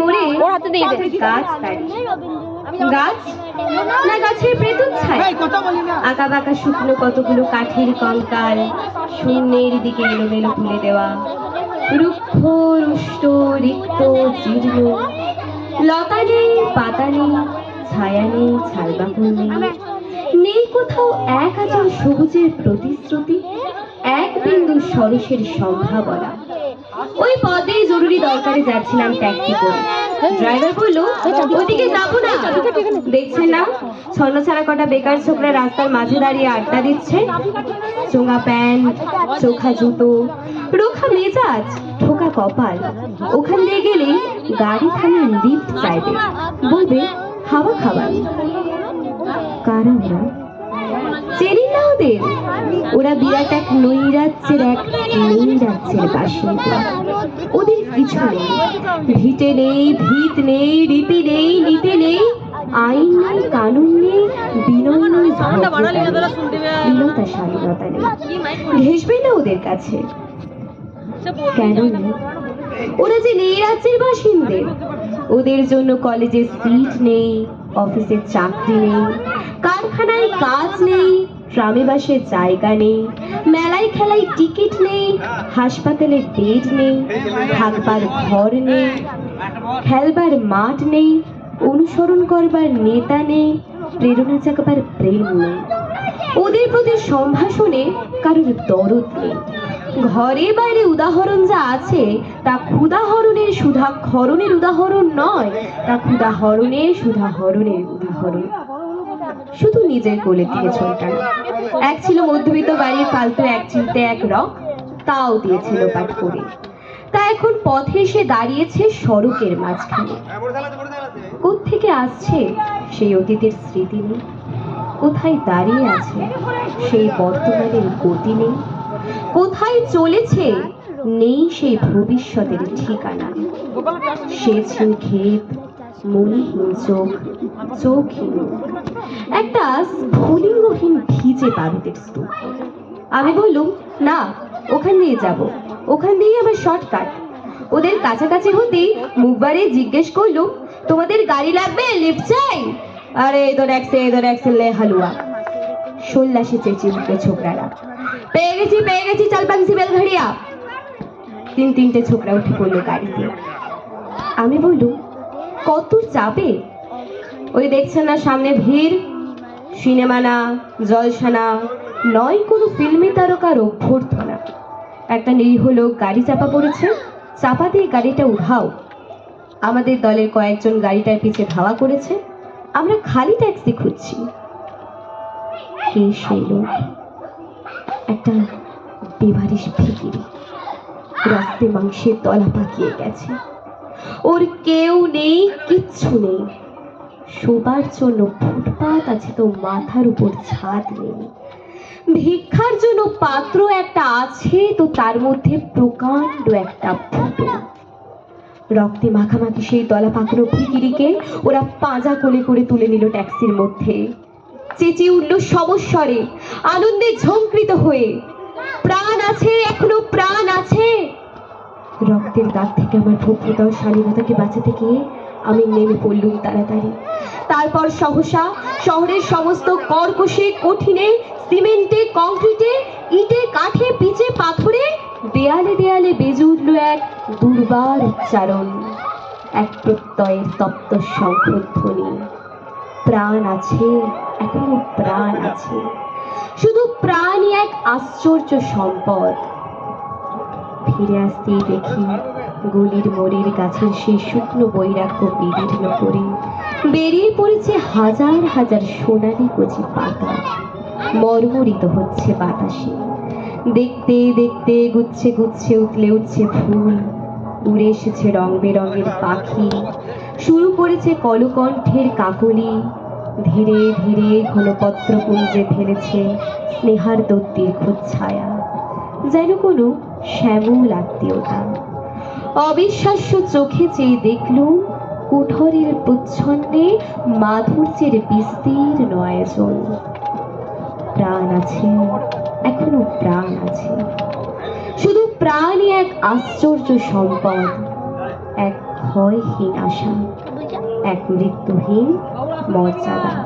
মোড়ে ওর হাতে দিয়ে দে। গাছ গাছ? না গাছের প্রেতুর ছায় আঁকা বাঁকা শুকনো কতগুলো কাঠের কঙ্কাল শূন্যের দিকে এলোমেলো তুলে দেওয়া। রুক্ষ রুষ্ট রিক্ত জীর্ণ। লতা নেই পাতা নেই ছায়া নেই ছালবাহন নেই। নেই কোথাও এক আচল সবুজের প্রতিশ্রুতি এক বিন্দু সরসের সম্ভাবনা। ওই পদে জরুরি দরকারে যাচ্ছিলাম ট্যাক্সি করে। ড্রাইভার বলল, ওদিকে যাব না। দেখছেন না? ছন্ন ছাড়া কটা বেকার ছোকরা রাস্তার মাঝে দাঁড়িয়ে আড্ডা দিচ্ছে। চোঙা প্যান্ট, চোখা জুতো, রোখা মেজাজ, ঠোকা কপাল। ওখান দিয়ে গেলে গাড়ি থামিয়ে লিফট চাইবে বলবে, হাওয়া খাবার। কারণ চেনি না ওদের? ওরা বিরাট এক নৈরাজ্যের এক নৈরাজ্যের বাসিন্দা। ওদের কিছু নেই। ভিটে নেই ভিত নেই রীতি নেই নীতি নেই আইন নেই কানুন নেই বিনয় নেই লীলতা নেই। ঘেসবে না ওদের কাছে। কেন নেই ওরা যে নেই রাজ্যের বাসিন্দে। ওদের জন্য কলেজে সিট নেই অফিসে চাকরি নেই কারখানায় কাজ নেই ট্রামে বাসে জায়গা নেই। মেলায় খেলায় টিকিট নেই, হাসপাতালে বেড নেই, থাকবার ঘর নেই, খেলবার মাঠ নেই, অনুসরণ করবার নেতা নেই, প্রেরণা জাগবার প্রেম নেই। ওদের প্রতি সম্ভাষণে কারোর দরদ নেই। ঘরে বাইরে উদাহরণ যা আছে, তা ক্ষুদাহরণের সুধা খরণের উদাহরণ নয়, তা ক্ষুদাহরণের সুধাহরণের উদাহরণ। শুধু নিজের কোলের দিকে ছলটানো এক ছিল মধ্যবিত্ত বাড়ির ফালতু এক চিলতে এক রক, তাও দিয়েছিল পাঠ করে। তা এখন পথে এসে দাঁড়িয়েছে সড়কের মাঝখানে। কোত্থেকে আসছে সেই অতীতের স্মৃতি নেই? কোথায় দাঁড়িয়ে আছে সেই বর্তমানের গতি নেই? কোথায় চলেছে নেই সেই ভবিষ্যতের ঠিকানা? সে ছিল ক্ষেত চোখ চোখহীন একটা ভিজে স্তূপ আমি বললুম, না, ওখান দিয়ে যাব। ওখান দিয়ে আমার শর্টকাট ওদের কাছাকাছি হতেই জিজ্ঞেস করলুম তোমাদের গাড়ি লাগবে? লিফট চাই? আরে এদর একসে এদর একসে লে হালুয়া। সোল্লাসে চেঁচিয়ে উঠল ছোকরারা। পেয়ে গেছি পেয়ে গেছি, চল পাংসি বেলঘড়িয়া তিন তিনটে ছোকরা উঠে পড়ল গাড়িতে। আমি বললুম কত যাবে ওই দেখছেন না সামনে ভিড়? সিনেমা না, জলসা না, নয় কোনো ফিল্মি তারকার অভ্যর্থনা। একটা নিরীহ গাড়ি চাপা পড়েছে, চাপা দিয়ে গাড়িটা উঠাও। আমাদের দলের কয়েকজন গাড়িটার পিছে ধাওয়া করেছে, আমরা খালি ট্যাক্সি খুঁজছি। কে সেই লোক, একটা বেবারিশ ফিকিরি। রক্তে মাংসের তলা পাকিয়ে গেছে। ওর কেউ নেই, কিচ্ছু নেই। শোবার জন্য ফুটপাত আছে তো মাথার উপর ছাদ নেই। ভিক্ষার জন্য পাত্র একটা আছে তো তার মধ্যে প্রকাণ্ড একটা ফুটো। রক্তে মাখামাখি সেই দলা পাকনো ফিকিরিকে ওরা পাঁজা কোলে করে তুলে নিল ট্যাক্সির মধ্যে। চেঁচিয়ে উঠল সমস্বরে, আনন্দে ঝঙ্কৃত হয়ে। প্রাণ আছে এখনও প্রাণ আছে রক্তের দাগ থেকে আমার ভদ্রতা ও শালীনতাকে বাঁচাতে গিয়ে আমি নেমে পড়লুম তাড়াতাড়ি। তারপর সহসা শহরের সমস্ত কর্কশে, কঠিনে, সিমেন্টে, কংক্রিটে, ইটে, কাঠে, পিচে, পাথরে দেয়ালে দেয়ালে বেজে উঠল এক দুর্বার উচ্চারণ, এক প্রত্যয়ের তপ্ত শঙ্খধ্বনি প্রাণ আছে, এখনও প্রাণ আছে। শুধু প্রাণই এক আশ্চর্য সম্পদ। ফিরে আসতেই দেখি গলির মোড়ের গাছের সেই শুকনো বৈরাগ্য বিদীর্ণ করে বেরিয়ে পড়েছে হাজার হাজার সোনালি কচি পাতা। মর্মরিত হচ্ছে বাতাসে। দেখতে দেখতে গুচ্ছে গুচ্ছে, উতলে উঠছে ফুল। উড়ে এসেছে রং বেরঙের পাখি। শুরু করেছে কলকণ্ঠের কাকলি। ধীরে ধীরে ঘনপত্র পুঞ্জে ফেলেছে স্নেহার দত্তির ছায়া। যেন কোনো শ্যামল আত্মীয়তা অবিশ্বাস্য চোখে চেয়ে দেখলুম কুঠরের প্রচ্ছন্নে মাধুর্যের বিস্তীর্ণ আয়োজন। প্রাণ আছে, এখনও প্রাণ আছে। শুধু প্রাণই এক আশ্চর্য সম্পদ, এক ক্ষয়হীন আশা, এক মৃত্যুহীন মর্যাদা।